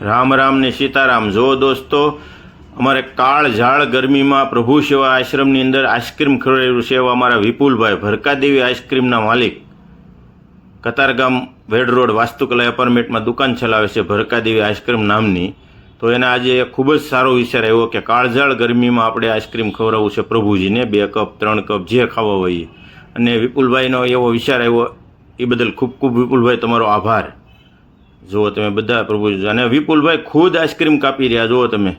રામ રામ ને સીતારામ. જો દોસ્તો, અમારે કાળ ઝાળ ગરમીમાં પ્રભુ સેવા આશ્રમની અંદર આઈસ્ક્રીમ ખવડાવ્યું છે એવા અમારા વિપુલભાઈ ભરકાદેવી આઈસ્ક્રીમના માલિક. કતારગામ વેડ રોડ વાસ્તુકલા એપાર્ટમેન્ટમાં દુકાન ચલાવે છે ભરકાદેવી આઈસ્ક્રીમ નામની. તો એને આજે ખૂબ જ સારો વિચાર આવ્યો કે કાળઝાળ ગરમીમાં આપણે આઈસ્ક્રીમ ખવડાવવું છે પ્રભુજીને, બે કપ, ત્રણ કપ, જે ખાવા હોય. અને વિપુલભાઈનો એવો વિચાર આવ્યો, એ બદલ ખૂબ ખૂબ વિપુલભાઈ તમારો આભાર. જુઓ તમે બધા પ્રભુજી અને વિપુલભાઈ ખુદ આઈસ્ક્રીમ કાપી રહ્યા, જુઓ તમે.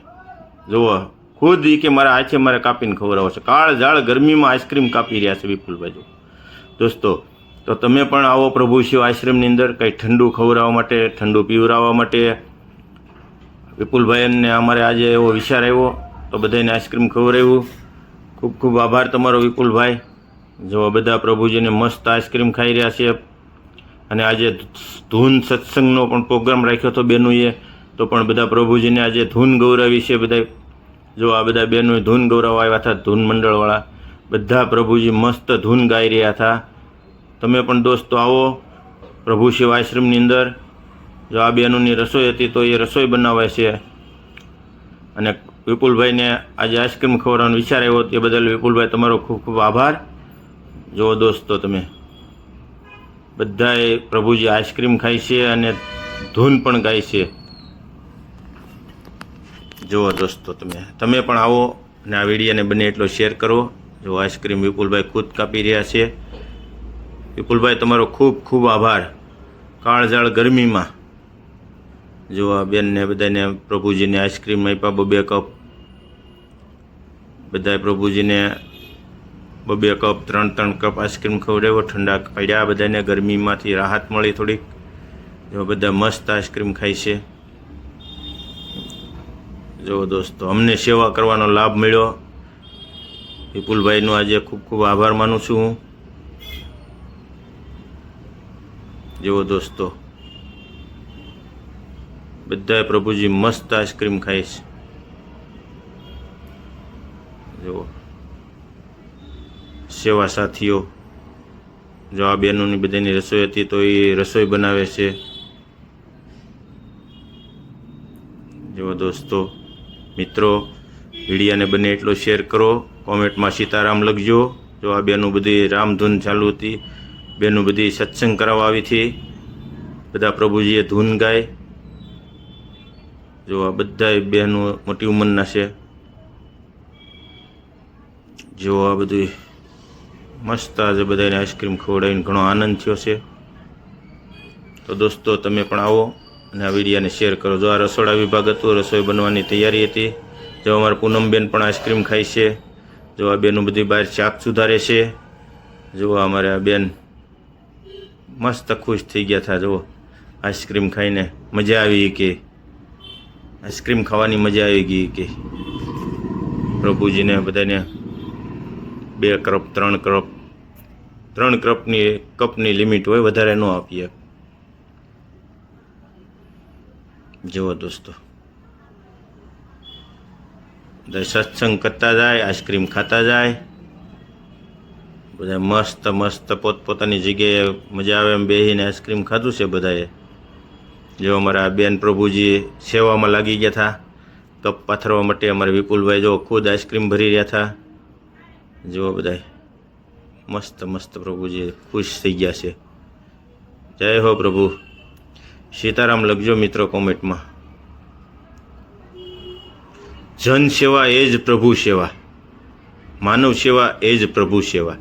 જુઓ, ખુદ એ કે મારા હાથે મારે કાપીને ખવડાવો છે. કાળ ઝાળ ગરમીમાં આઈસ્ક્રીમ કાપી રહ્યા છે વિપુલભાઈ જુઓ દોસ્તો, તો તમે પણ આવો પ્રભુ શિવ આશ્રમની અંદર, કંઈ ઠંડુ ખવડાવવા માટે, ઠંડુ પીવડાવવા માટે. વિપુલભાઈને અમારે આજે એવો વિચાર આવ્યો, તો બધાને આઈસ્ક્રીમ ખવડાવ્યું. ખૂબ ખૂબ આભાર તમારો વિપુલભાઈ. જો બધા પ્રભુજીને મસ્ત આઈસ્ક્રીમ ખાઈ રહ્યા છે. અને આજે ધૂન સત્સંગનો પણ પ્રોગ્રામ રાખ્યો હતો બહેનોએ તો પણ બધા પ્રભુજીને આજે ધૂન ગૌરવી છે બધા જો આ બધા બહેનો ધૂન ગૌરવવા આવ્યા હતા, ધૂન મંડળવાળા, બધા પ્રભુજી મસ્ત ધૂન ગાઈ રહ્યા હતા. તમે પણ દોસ્તો આવો પ્રભુ શિવ આશ્રમની અંદર. જો આ બહેનોની રસોઈ હતી તો એ રસોઈ બનાવે છે. અને વિપુલભાઈને આજે આઈસ્ક્રીમ ખવડાવવાનો વિચાર આવ્યો, તે બદલ વિપુલભાઈ તમારો ખૂબ ખૂબ આભાર. જુઓ દોસ્તો તમે. બધાએ પ્રભુજી આઈસ્ક્રીમ ખાય છે અને ધૂન પણ ગાય છે. જુઓ દોસ્તો તમે. તમે પણ આવો અને આ વિડીયોને બને એટલો શેર કરો. જો આઈસ્ક્રીમ વિપુલભાઈ ખુદ કાપી રહ્યા છે. વિપુલભાઈ, તમારો ખૂબ ખૂબ આભાર. કાળઝાળ ગરમીમાં. જો આ બેનને બધાને પ્રભુજીને આઈસ્ક્રીમ આપ્યા બબે કપ. બધાએ પ્રભુજીને બબે કપ, ત્રણ ત્રણ કપ આઈસ્ક્રીમ ખવડાવ્યો, ઠંડા પડ્યા. બધાને ગરમીમાંથી રાહત મળી થોડીક. જો બધા મસ્ત આઈસ્ક્રીમ ખાય છે. જો દોસ્તો, અમને સેવા કરવાનો લાભ મળ્યો. વિપુલભાઈનો આજે ખૂબ ખૂબ આભાર માનું છું હું. જુઓ દોસ્તો બધાએ પ્રભુજી મસ્ત આઈસ્ક્રીમ છે. જુઓ સેવા સાથીઓ, જો આ બહેનોની બધાની રસોઈ હતી તો એ રસોઈ બનાવે છે. જેવા દોસ્તો, મિત્રો, વિડીયાને બને એટલો શેર કરો. કોમેન્ટમાં સીતારામ લખજો. જો આ બેનું બધી રામધૂન ચાલુ હતી બેનું બધી સત્સંગ કરાવવા આવી હતી. બધા પ્રભુજીએ ધૂન ગાય. જો આ બધા બહેનો મોટી ઉંમરના છે. જો આ બધું મસ્ત આજે બધાને આઈસ્ક્રીમ ખવડાવીને ઘણો આનંદ થયો છે. તો દોસ્તો, તમે પણ આવો અને આ વિડીયાને શેર કરો. જો આ રસોડા વિભાગ હતું રસોઈ બનવાની તૈયારી હતી. જો અમારા પૂનમબેન પણ આઈસ્ક્રીમ ખાય છે. જો આ બેનું બધી બહાર શાક સુધારે છે. જુઓ અમારે આ બેન મસ્ત ખુશ થઈ ગયા હતા જુઓ, આઈસ્ક્રીમ ખાઈને મજા આવી કે આઈસ્ક્રીમ ખાવાની મજા આવી ગઈ કે. પ્રભુજીને બધાને બે કપ ત્રણ કપ ત્રણ કપની કપની લિમિટ હોય, વધારે ન આપીએ. જુઓ દોસ્તો. સત્સંગ કરતા જાય, આઈસ્ક્રીમ ખાતા જાય. બધા મસ્ત મસ્ત પોતપોતાની જગ્યાએ મજા આવે એમ બેસીને આઈસ્ક્રીમ ખાધું છે બધાએ. જો અમારા બેન પ્રભુજી સેવામાં લાગી ગયા હતા કપ પાથરવા માટે અમારે વિપુલભાઈ જો ખુદ આઈસ્ક્રીમ ભરી રહ્યા હતા જુઓ બધા મસ્ત મસ્ત પ્રભુજી ખુશ થઈ ગયા છે. જય હો પ્રભુ. સીતારામ લખજો મિત્રો કોમેન્ટમાં. જન સેવા એ જ પ્રભુ સેવા. માનવ સેવા એ જ પ્રભુ સેવા.